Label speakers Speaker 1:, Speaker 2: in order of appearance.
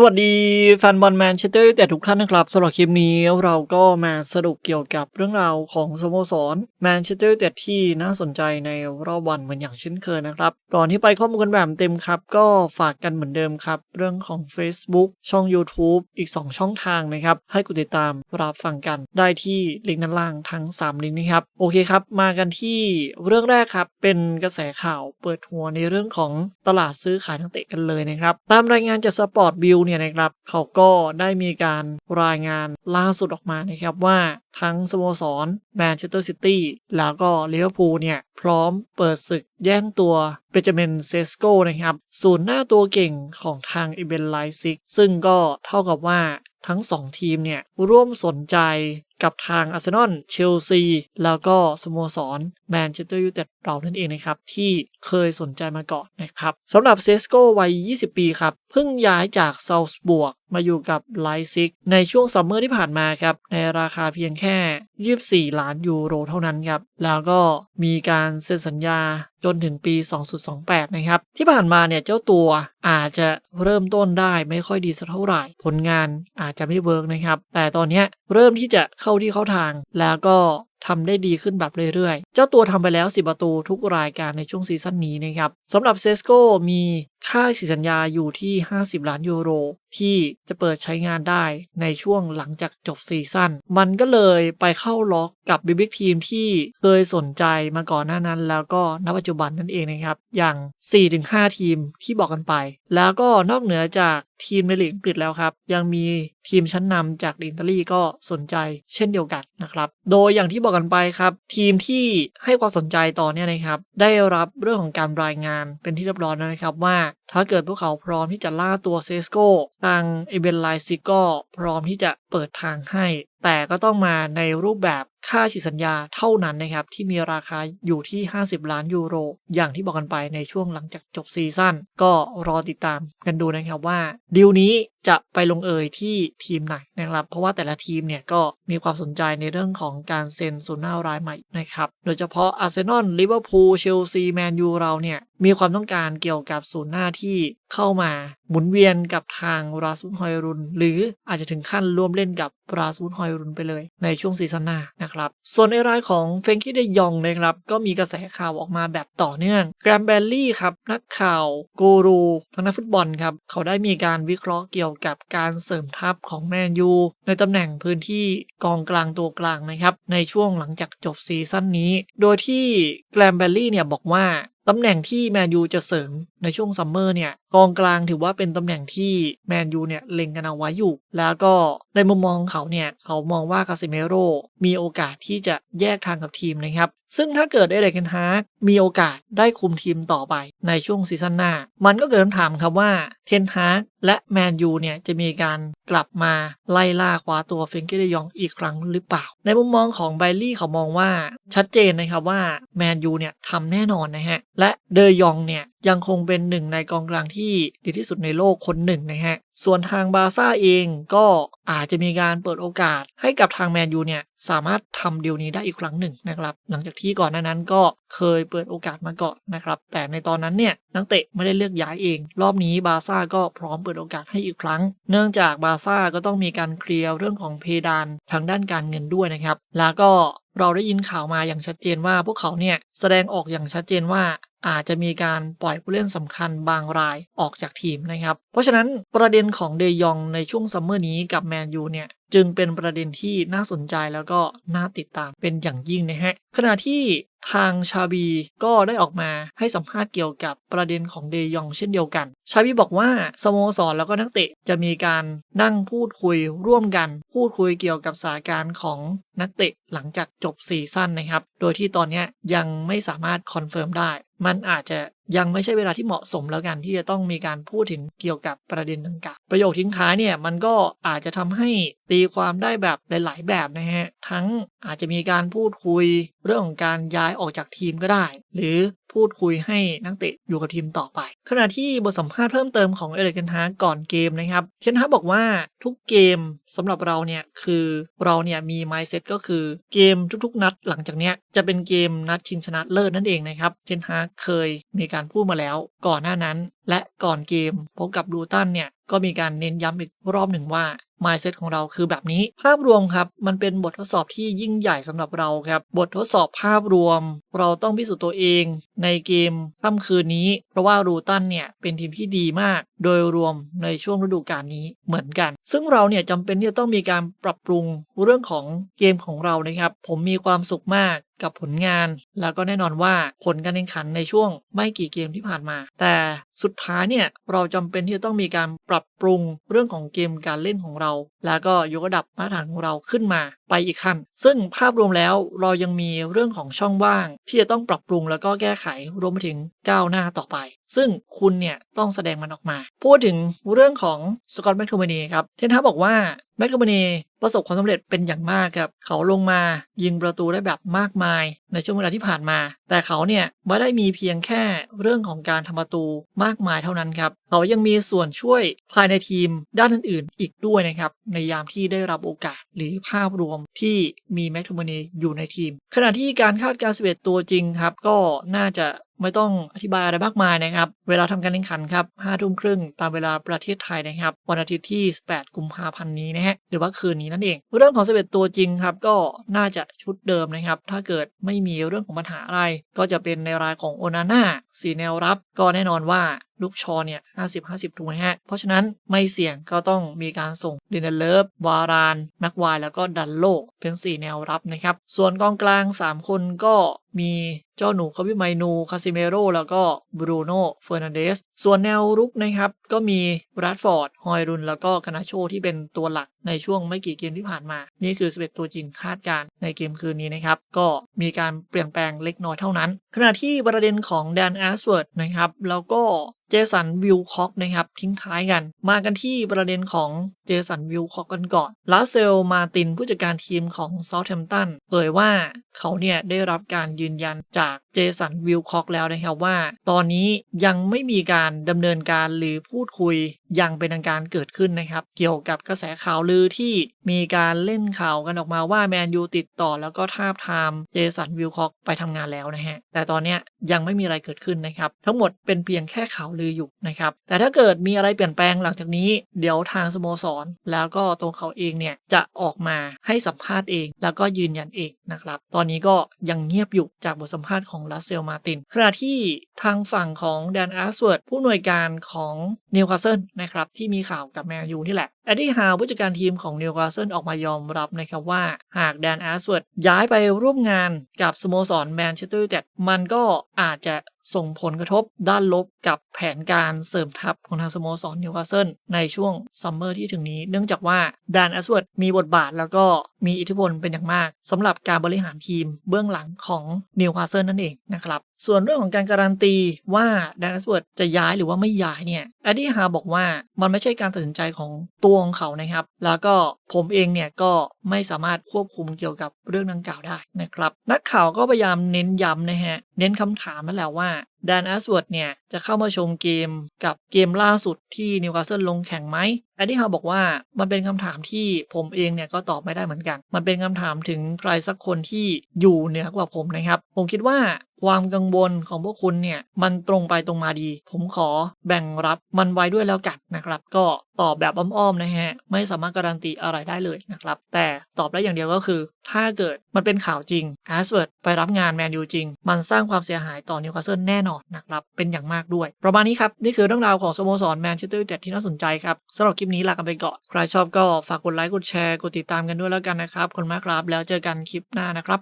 Speaker 1: สวัสดีแฟนบอลแมนเชสเตอร์แต่ทุกท่านนะครับสำหรับคลิปนี้เราก็มาสรุปเกี่ยวกับเรื่องราวของสโมสรแมนเชสเตอร์แต่ที่น่าสนใจในรอบวันเหมือนอย่างเช่นเคยนะครับ ก่อนที่ไปข้อมูลกันแบบเต็มครับ ก็ฝากกันเหมือนเดิมครับ เรื่องของ Facebook ช่อง YouTube อีก 2 ช่องทางนะครับ ให้กดติดตามรับฟังกันได้ที่ลิงก์ด้านล่างทั้ง 3 ลิงก์นี้ครับโอเคครับ มากันที่เรื่องแรกครับเป็นกระแสข่าวเปิดหัวในเรื่องของตลาดซื้อขายนักเตะกันเลยนะครับตามรายงานจากสปอร์ตบิลเนี่ยนะครับเขาก็ได้มีการรายงานล่าสุดออกมานะครับว่าทั้งสโมสรแมนเชสเตอร์ซิตี้แล้วก็ลิเวอร์พูลเนี่ย พร้อมเปิดศึกแย่งตัวเบจเมนเซสโกนะครับศูนย์หน้าตัวเก่งของทางอิเบนไลซิก ซึ่งก็เท่ากับว่าทั้ง 2 ทีมเนี่ย ร่วมสนใจกับทางอาร์เซนอล เชลซี แล้วก็สโมสรแมนเชสเตอร์ยูไนเต็ด เรานั่นเองนะครับที่เคยสนใจมาก่อนนะครับสำหรับเซสโกวัย 20 ปีครับ เพิ่งย้ายจากซาลส์บวกมาอยู่กับไลซิกในช่วงซัมเมอร์ที่ผ่านมาครับ ในราคาเพียงแค่ 24 ล้านยูโรเท่านั้นครับ แล้วก็มีการเซ็นสัญญาจนถึงปี 2028 นะครับ ที่ผ่านมาเนี่ยเจ้าตัวอาจจะเริ่มต้นได้ไม่ค่อยดีสักเท่าไหร่ ผลงานอาจจะไม่เวิร์กนะครับ แต่ตอนนี้เริ่มที่จะเข้าที่เข้าทางแล้วก็ ทำได้ดีขึ้นแบบเรื่อยๆ เจ้าตัวทำไปแล้ว 10 ประตูทุกรายการในช่วงซีซั่นนี้นะครับสำหรับเซสโกมี ค่าสีสัญญาอยู่ที่ 50 ล้านยูโร ที่จะเปิดใช้งานได้ในช่วงหลังจากจบซีซั่น มันก็เลยไปเข้าล็อกกับบิ๊กทีมที่เคยสนใจมาก่อนหน้านั้น แล้วก็ณปัจจุบันนั่นเองนะครับ อย่าง 4-5 ทีมที่บอกกันไป แล้วก็นอกเหนือจากทีมในลีกอังกฤษแล้วครับ ยังมีทีมชั้นนำจากอิตาลีก็สนใจเช่นเดียวกันนะครับ โดยอย่างที่บอกกันไปครับ ทีมที่ให้ความสนใจต่อเนี่ยนะครับ ได้รับเรื่องของการรายงานเป็นที่เรียบร้อยแล้วนะครับว่าถ้าเกิดพวกเขาพร้อมที่จะล่าตัวเซสโกทางเอเบนไลซิก็พร้อมที่จะเปิดทางให้ แต่ก็ต้องมาในรูปแบบค่าฉีดสัญญาเท่านั้นนะครับ ที่มีราคาอยู่ที่ 50 ล้านยูโร อย่างที่บอกกันไปในช่วงหลังจากจบซีซั่นก็รอติดตามกันดูนะครับว่าดีลนี้จะไปลงเอยที่ทีมไหนนะครับ เพราะว่าแต่ละทีมเนี่ยก็มีความสนใจในเรื่องของการเซ็นซูน่ารายใหม่นะครับ โดยเฉพาะอาร์เซนอลลิเวอร์พูลเชลซีแมนยูเราเนี่ยมีความต้องการเกี่ยวกับศูนย์หน้าที่เข้ามา หมุนเวียนกับทางราสุนฮอยรุน หรืออาจจะถึงขั้นร่วมเล่นกับราสุนฮอยรุนไปเลยในช่วงซีซั่นหน้านะครับ ส่วนในรายของเฟงกี้เดยองนะครับ ก็มีกระแสข่าวออกมาแบบต่อเนื่องแกรมเบลลี่ครับ นักข่าวกูรูทางนักฟุตบอลครับ เขาได้มีการวิเคราะห์เกี่ยวกับการเสริมทัพของแมนยูในตำแหน่งพื้นที่กองกลางตัวกลางนะครับ ในช่วงหลังจากจบซีซั่นนี้ โดยที่แกรมเบลลี่เนี่ยบอกว่าตำแหน่งที่แมนยูจะเสริมในช่วงซัมเมอร์เนี่ยกองกลางถือว่าเป็นตำแหน่งที่แมนยูเนี่ยเล็งกันเอาไว้อยู่ แล้วก็ในมุมมองเขาเนี่ยเขามองว่าคาซิเมโรมีโอกาสที่จะแยกทางกับทีมนะครับ ซึ่งถ้าเกิดเอเดกเกนฮาร์กมีโอกาสได้คุมทีมต่อไปในช่วงซีซั่นหน้า มันก็เกิดคำถามครับว่าเทนฮาร์กและแมนยูเนี่ยจะมีการกลับมาไล่ล่าคว้าตัวเฟงเกเดยองอีกครั้งหรือเปล่า ในมุมมองของไบลี่เขามองว่าชัดเจนนะครับว่าแมนยูเนี่ยทำแน่นอนนะฮะและเดยองเนี่ย ยังคงเป็นหนึ่งในกองกลางที่ดีที่สุดในโลกคนหนึ่งนะฮะ ส่วนทางบาซ่าเองก็ อาจจะมีการเปิดโอกาสให้กับทางแมนยูเนี่ยสามารถทำดีลนี้ได้อีกครั้งหนึ่งนะครับ หลังจากที่ก่อนหน้านั้นก็เคยเปิดโอกาสมาก่อนนะครับ แต่ในตอนนั้นเนี่ยนักเตะไม่ได้เลือกย้ายเอง รอบนี้บาซ่าก็พร้อมเปิดโอกาสให้อีกครั้ง เนื่องจากบาซ่าก็ต้องมีการเคลียร์เรื่องของเพดานทางด้านการเงินด้วยนะครับ แล้วก็เราได้ยินข่าวมาอย่างชัดเจนว่าพวกเขาเนี่ยแสดงออกอย่างชัดเจนว่าอาจจะมีการปล่อยผู้เล่นสำคัญบางรายออกจากทีมนะครับ เพราะฉะนั้นประเด็นของเดยองในช่วงซัมเมอร์นี้กับแมนยูเนี่ยจึงเป็นประเด็นที่น่าสนใจแล้วก็น่าติดตามเป็นอย่างยิ่งนะฮะขณะที่ทางชาบีก็ได้ออกมาให้สัมภาษณ์เกี่ยวกับประเด็นของเดยองเช่นเดียวกัน ชาบีบอกว่าสโมสรแล้วก็นักเตะจะมีการนั่งพูดคุยร่วมกัน พูดคุยเกี่ยวกับสถานการณ์ของนักเตะหลังจากจบซีซั่นนะครับ โดยที่ตอนนี้ยังไม่สามารถคอนเฟิร์มได้ มันอาจจะ ยังไม่ใช่เวลาที่เหมาะสมแล้วกันที่จะต้องมีการพูดถึงเกี่ยวกับประเด็นดังกล่าวประโยคทิ้งท้ายเนี่ยมันก็อาจจะทำให้ตีความได้แบบหลาย ๆ แบบนะฮะทั้งอาจจะมีการพูดคุยเรื่องของการย้ายออกจากทีมก็ได้ หรือพูดคุยให้นักเตะอยู่กับทีมต่อไป ขณะที่บทสัมภาษณ์เพิ่มเติมของเอเดกันฮาก่อนเกมนะครับเคนฮาบอกว่าทุกเกมสำหรับเราเนี่ยคือเราเนี่ยมีไมซ์เซ็ตก็คือเกมทุกๆ นัดหลังจากเนี้ยจะเป็นเกมนัดชิงชนะเลิศนั่นเองนะครับเทนฮาเคยมีการพูดมาแล้ว ก่อนหน้านั้น และก่อนเกมพบกับดูตันเนี่ยก็มีการเน้นย้ำอีกรอบหนึ่งว่า mindset ของเราคือแบบนี้ ภาพรวมครับ มันเป็นบททดสอบที่ยิ่งใหญ่สำหรับเราครับ บททดสอบภาพรวม เราต้องพิสูจน์ตัวเองในเกมค่ำคืนนี้ เพราะว่ารูตันเนี่ย เป็นทีมที่ดีมาก โดยรวมในช่วงฤดูกาลนี้เหมือนกัน ซึ่งเราเนี่ยจำเป็นที่จะต้องมีการปรับปรุงเรื่องของเกมของเรานะครับ ผมมีความสุขมากกับผลงาน แล้วก็แน่นอนว่าผลการแข่งขันในช่วงไม่กี่เกมที่ผ่านมา แต่สุดท้ายเนี่ยเราจำเป็นที่จะต้องมีการปรับปรุงเรื่องของเกมการเล่นของเราแล้วก็ยกระดับมาตรฐานของเราขึ้นมาไปอีกขั้น ซึ่งภาพรวมแล้วเรายังมีเรื่องของช่องว่างที่จะต้องปรับปรุงแล้วก็แก้ไขรวมไปถึง ก้าวหน้าต่อไป ซึ่งคุณเนี่ยต้องแสดงมันออกมา พูดถึงเรื่องของสกอตแมคโทมานีครับเทนฮาบอกว่าแมคโทมานีประสบความสำเร็จเป็นอย่างมากครับ เขาลงมายิงประตูได้แบบมากมายในช่วงเวลาที่ผ่านมา แต่เขาเนี่ยไม่ได้มีเพียงแค่เรื่องของการทำประตูมากมายเท่านั้นครับ เขายังมีส่วนช่วยภายในทีมด้านอื่นๆ อีกด้วยนะครับ ในยามที่ได้รับโอกาสหรือภาพรวมที่มีแมคโทมานีอยู่ในทีม ขณะที่การคาดการณ์11ตัวจริงครับ ก็น่าจะ ไม่ต้องอธิบายอะไรมากมายนะครับ เวลาทำการแข่งขันครับห้าทุ่มครึ่งตามเวลาประเทศไทยนะครับ วันอาทิตย์ที่ 18 กุมภาพันธ์นี้นะฮะ หรือว่าคืนนี้นั่นเอง เรื่องของ 11 ตัวจริงครับ ก็น่าจะชุดเดิมนะครับ ถ้าเกิดไม่มีเรื่องของปัญหาอะไร ก็จะเป็นในรายของโอนาน่า สี่แนวรับ ก็แน่นอนว่าลูกชอเนี่ย50 50ถูกไหมฮะ เพราะฉะนั้นไม่เสี่ยงก็ต้องมีการส่งเดนเนเลฟวาราน แม็กไวแล้วก็ดันโลเป็น 4 แนวรับนะครับ ส่วนกองกลาง 3 คนก็มีเจ้าหนูคาบิไมนูคาซิเมโรแล้วก็บรูโน่เฟอร์นันเดสส่วนแนวรุกนะครับ ก็มีรัดฟอร์ด ฮอยรุน แล้วก็คานาโชที่เป็นตัวหลักในช่วงไม่กี่เกมที่ผ่านมา นี่คือ 11 ตัวจริงคาดการ์ในเกมคืนนี้นะครับ ก็มีการเปลี่ยนแปลงเล็กน้อยเท่านั้น ขณะที่ประเด็นของแดนอสเวิร์ดนะครับ แล้วก็ เจสันวิลคอกนะครับทิ้งท้ายกัน มากันที่ประเด็นของเจสันวิลคอกกันก่อนลาเซลมาตินผู้จัดการทีมของเซาท์แฮมป์ตันเผยว่าเขาเนี่ยได้รับการยืนยันจากเจสันวิลคอกแล้วนะครับว่า ตอนนี้ยังไม่มีการดำเนินการหรือพูดคุยอย่างเป็นทางการเกิดขึ้นนะครับ เกี่ยวกับกระแสข่าวลือที่มีการเล่นข่าวกันออกมาว่าแมนยูติดต่อแล้วก็ทาบทามเจสันวิลคอกไปทำงานแล้วนะฮะแต่ตอนนี้ยังไม่มีอะไรเกิดขึ้นนะครับ ทั้งหมดเป็นเพียงแค่ข่าวลืออยู่นะครับ แต่ถ้าเกิดมีอะไรเปลี่ยนแปลงหลังจากนี้ เดี๋ยวทางสโมสร แล้วก็ตัวเขาเองเนี่ยจะออกมาให้สัมภาษณ์เอง แล้วก็ยืนยันเองนะครับ ตอนนี้ก็ยังเงียบอยู่จากบทสัมภาษณ์ของลัสเซลมาตินขณะที่ทางฝั่งของแดนอาร์สเวิร์ดผู้หน่วยการของนิวคาสเซิลนะครับที่มีข่าวกับแมนยูนี่แหละ แอดดี้ฮาวผู้จัดการทีมของนิวคาสเซิลออกมายอมรับนะครับว่า หากแดนอาร์สเวิร์ดย้ายไปร่วมงานกับสโมสรแมนเชสเตอร์ยูไนเต็ดมันก็อาจจะส่งผลกระทบด้านลบกับแผนการเสริมทัพของทางสโมสรนิวคาสเซิลในช่วงซัมเมอร์ที่ถึงนี้ เนื่องจากว่าแดนแอสเวิร์ดมีบทบาทแล้วก็มีอิทธิพลเป็นอย่างมากสำหรับการบริหารทีมเบื้องหลังของนิวคาสเซิลนั่นเองนะครับ ส่วนเรื่องของการการันตีว่าแดนแอสเวิร์ดจะย้ายหรือว่าไม่ย้ายเนี่ยแอดดี้ฮาบอกว่ามันไม่ใช่การตัดสินใจของตัวของเขานะครับ แล้วก็ผมเองเนี่ยก็ไม่สามารถควบคุมเกี่ยวกับเรื่องดังกล่าวได้นะครับ นักข่าวก็พยายามเน้นย้ำนะฮะ เน้นคำถามนั่นแหละว่าแดนแอสเวิร์ดเนี่ยจะเข้ามาชมเกมกับเกมล่าสุดที่นิวคาสเซิลลงแข่งไหมแอดดี้ฮาบอกว่ามันเป็นคำถามที่ผมเองเนี่ยก็ตอบไม่ได้เหมือนกัน มันเป็นคำถามถึงใครสักคนที่อยู่เหนือกว่าผมนะครับ ผมคิดว่า ความกังวลของพวกคุณเนี่ยมันตรงไปตรงมาดี ผมขอแบ่งรับมันไว้ด้วยแล้วกันนะครับ ก็ตอบแบบอ้อมๆนะฮะไม่สามารถการันตีอะไรได้เลยนะครับ แต่ตอบได้อย่างเดียวก็คือ ถ้าเกิดมันเป็นข่าวจริงแอสเวิร์ดไปรับงานแมนยูจริง มันสร้างความเสียหายต่อนิวคาสเซิลแน่นอนนะครับ เป็นอย่างมากด้วย ประมาณนี้ครับ นี่คือเรื่องราวของสโมสรแมนเชสเตอร์ยูไนเต็ดที่น่าสนใจครับสำหรับคลิปนี้ลากันไปก่อนใครชอบก็ฝากกดไลค์กดแชร์กดติดตามกันด้วยแล้วกันนะครับคุณมากครับแล้วเจอกันคลิปหน้านะครับ